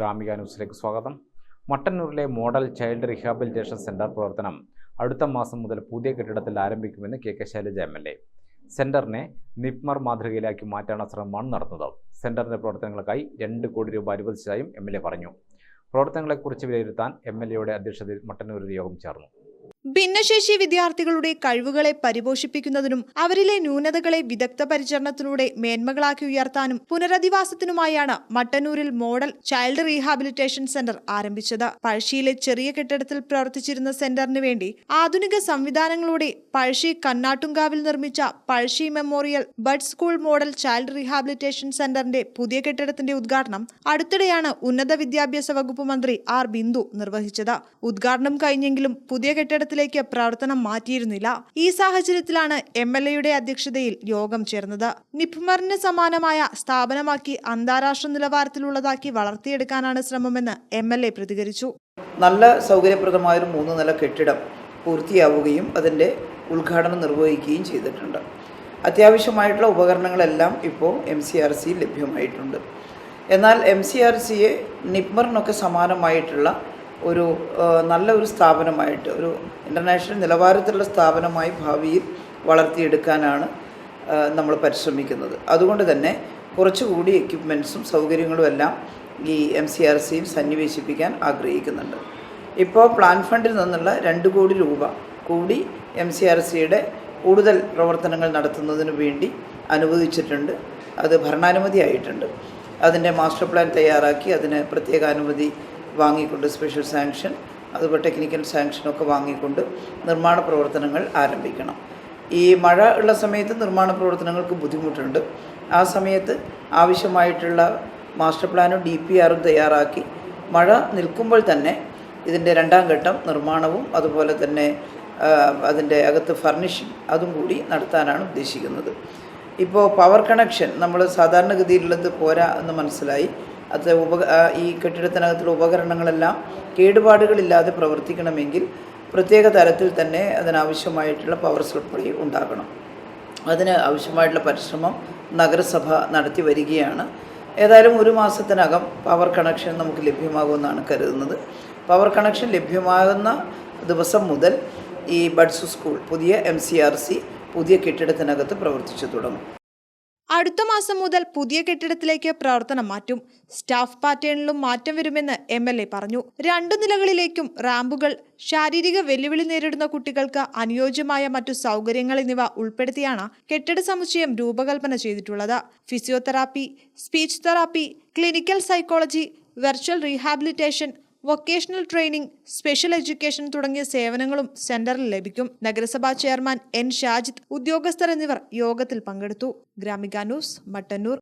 ഗ്രാമിക ന്യൂസിലേക്ക് സ്വാഗതം. മട്ടന്നൂരിലെ മോഡൽ ചൈൽഡ് റീഹാബിലിറ്റേഷൻ സെന്റർ പ്രവർത്തനം അടുത്ത മാസം മുതൽ പുതിയ കെട്ടിടത്തിൽ ആരംഭിക്കുമെന്ന് K K Shailaja M L A. സെന്ററിനെ NIPMR മാതൃകയിലാക്കി മാറ്റാനുള്ള ശ്രമമാണ് നടത്തുന്നത്. സെന്ററിന്റെ പ്രവർത്തനങ്ങൾക്കായി രണ്ട് കോടി രൂപ അനുവദിച്ചതായും എം എൽ എ പറഞ്ഞു. പ്രവർത്തനങ്ങളെക്കുറിച്ച് വിലയിരുത്താൻ എം എൽ എയുടെ അധ്യക്ഷതയിൽ മട്ടന്നൂരിൽ യോഗം ചേർന്നു. ഭിന്നശേഷി വിദ്യാർത്ഥികളുടെ കഴിവുകളെ പരിപോഷിപ്പിക്കുന്നതിനും അവരിലെ ന്യൂനതകളെ വിദഗ്ധ പരിചരണത്തിലൂടെ മേന്മകളാക്കി ഉയർത്താനും പുനരധിവാസത്തിനുമായാണ് മട്ടന്നൂരിൽ മോഡൽ ചൈൽഡ് റീഹാബിലിറ്റേഷൻ സെന്റർ ആരംഭിച്ചത്. പഴശ്ശിയിലെ ചെറിയ കെട്ടിടത്തിൽ പ്രവർത്തിച്ചിരുന്ന സെന്ററിന് വേണ്ടി ആധുനിക സംവിധാനങ്ങളോടെ പഴശ്ശി കണ്ണാട്ടുങ്കാവിൽ നിർമ്മിച്ച Pazhassi memorial bud school model child rehabilitation സെന്ററിന്റെ പുതിയ കെട്ടിടത്തിന്റെ ഉദ്ഘാടനം അടുത്തിടെയാണ് ഉന്നത വിദ്യാഭ്യാസ വകുപ്പ് മന്ത്രി ആർ ബിന്ദു നിർവഹിച്ചത്. ഉദ്ഘാടനം കഴിഞ്ഞെങ്കിലും പുതിയ കെട്ടിടത്തിലേക്ക് പ്രവർത്തനം മാറ്റിയിരുന്നില്ല. ഈ സാഹചര്യത്തിലാണ് എം എൽ എയുടെ അധ്യക്ഷതയിൽ യോഗം ചേർന്നത്. നിപ്മറിന് സമാനമായ സ്ഥാപനമാക്കി അന്താരാഷ്ട്ര നിലവാരത്തിലുള്ളതാക്കി വളർത്തിയെടുക്കാനാണ് ശ്രമമെന്ന് എം എൽ എ പ്രതികരിച്ചു. നല്ല സൗകര്യപ്രദമായ ഒരു മൂന്ന് നില കെട്ടിടം പൂർത്തിയാവുകയും അതിന്റെ ഉദ്ഘാടനം നിർവഹിക്കുകയും ചെയ്തിട്ടുണ്ട്. അത്യാവശ്യമായിട്ടുള്ള ഉപകരണങ്ങളെല്ലാം ഇപ്പോൾ എം സി ആർ സി ലഭ്യമായിട്ടുണ്ട്. എന്നാൽ എം സി ആർ സിയെ നിപ്മറിനൊക്കെ സമാനമായിട്ടുള്ള ഒരു നല്ല ഒരു സ്ഥാപനമായിട്ട് ഒരു ഇന്റർനാഷണൽ നിലവാരത്തിലുള്ള സ്ഥാപനമായി ഭാവിയിൽ വളർത്തിയെടുക്കാനാണ് നമ്മൾ പരിശ്രമിക്കുന്നത്. അതുകൊണ്ട് തന്നെ കുറച്ചുകൂടി എക്യുപ്മെന്റ്സും സൗകര്യങ്ങളും എല്ലാം ഈ എം സി ആർ സിയും സന്നിവേശിപ്പിക്കാൻ ആഗ്രഹിക്കുന്നുണ്ട്. ഇപ്പോൾ പ്ലാൻ ഫണ്ടിൽ നിന്നുള്ള രണ്ട് കോടി രൂപ കൂടി എം സി ആർ സിയുടെ കൂടുതൽ പ്രവർത്തനങ്ങൾ നടത്തുന്നതിന് വേണ്ടി അനുവദിച്ചിട്ടുണ്ട്. അത് ഭരണാനുമതി ആയിട്ടുണ്ട്. അതിന്റെ മാസ്റ്റർ പ്ലാൻ തയ്യാറാക്കി അതിന് പ്രത്യേക അനുമതി വാങ്ങിക്കൊണ്ട് സ്പെഷ്യൽ സാങ്ഷൻ അതുപോലെ ടെക്നിക്കൽ സാങ്ഷനൊക്കെ വാങ്ങിക്കൊണ്ട് നിർമ്മാണ പ്രവർത്തനങ്ങൾ ആരംഭിക്കണം. ഈ മഴ ഉള്ള സമയത്ത് നിർമ്മാണ പ്രവർത്തനങ്ങൾക്ക് ബുദ്ധിമുട്ടുണ്ട്. ആ സമയത്ത് ആവശ്യമായിട്ടുള്ള മാസ്റ്റർ പ്ലാനും ഡി പി ആറും തയ്യാറാക്കി മഴ നിൽക്കുമ്പോൾ തന്നെ ഇതിന്റെ രണ്ടാം ഘട്ടം നിർമ്മാണവും അതുപോലെ തന്നെ അതിന്റെ അകത്ത് ഫർണിഷിങ് അതും കൂടി നടത്താനാണ് ഉദ്ദേശിക്കുന്നത്. ഇപ്പോൾ പവർ കണക്ഷൻ നമ്മൾ സാധാരണഗതിയിലുള്ളത് പോരാ എന്ന് മനസ്സിലായി. അത് ഉപ ഈ കെട്ടിടത്തിനകത്തുള്ള ഉപകരണങ്ങളെല്ലാം കേടുപാടുകളില്ലാതെ പ്രവർത്തിക്കണമെങ്കിൽ പ്രത്യേക തരത്തിൽ തന്നെ അതിനാവശ്യമായിട്ടുള്ള പവർ സപ്ലൈ ഉണ്ടാകണം. അതിന് ആവശ്യമായിട്ടുള്ള പരിശ്രമം നഗരസഭ നടത്തി വരികയാണ്. ഏതായാലും ഒരു മാസത്തിനകം പവർ കണക്ഷൻ നമുക്ക് ലഭ്യമാകുമെന്നാണ് കരുതുന്നത്. പവർ കണക്ഷൻ ലഭ്യമാകുന്ന ദിവസം മുതൽ ഈ ബഡ്സ് സ്കൂൾ പുതിയ എം സി ആർ സി പുതിയ കെട്ടിടത്തിനകത്ത് പ്രവർത്തിച്ചു തുടങ്ങും. അടുത്ത മാസം മുതൽ പുതിയ കെട്ടിടത്തിലേക്ക് പ്രവർത്തനം മാറ്റും. സ്റ്റാഫ് പാറ്റേണിലും മാറ്റം വരുമെന്ന് എം എൽ എ പറഞ്ഞു. രണ്ടു നിലകളിലേക്കും റാമ്പുകൾ ശാരീരിക വെല്ലുവിളി നേരിടുന്ന കുട്ടികൾക്ക് അനുയോജ്യമായ മറ്റു സൗകര്യങ്ങൾ എന്നിവ ഉൾപ്പെടുത്തിയാണ് കെട്ടിട സമുച്ചയം രൂപകൽപ്പന ചെയ്തിട്ടുള്ളത്. Physiotherapy speech therapy clinical psychology virtual rehabilitation vocational training special education തുടങ്ങിയ സേവനങ്ങളും സെന്ററിൽ ലഭിക്കും. നഗരസഭാ ചെയർമാൻ എൻ. ഷാജിദ് ഉദ്യോഗസ്ഥർ എന്നിവർ യോഗത്തിൽ പങ്കെടുത്തു. ഗ്രാമിക ന്യൂസ് മട്ടന്നൂർ.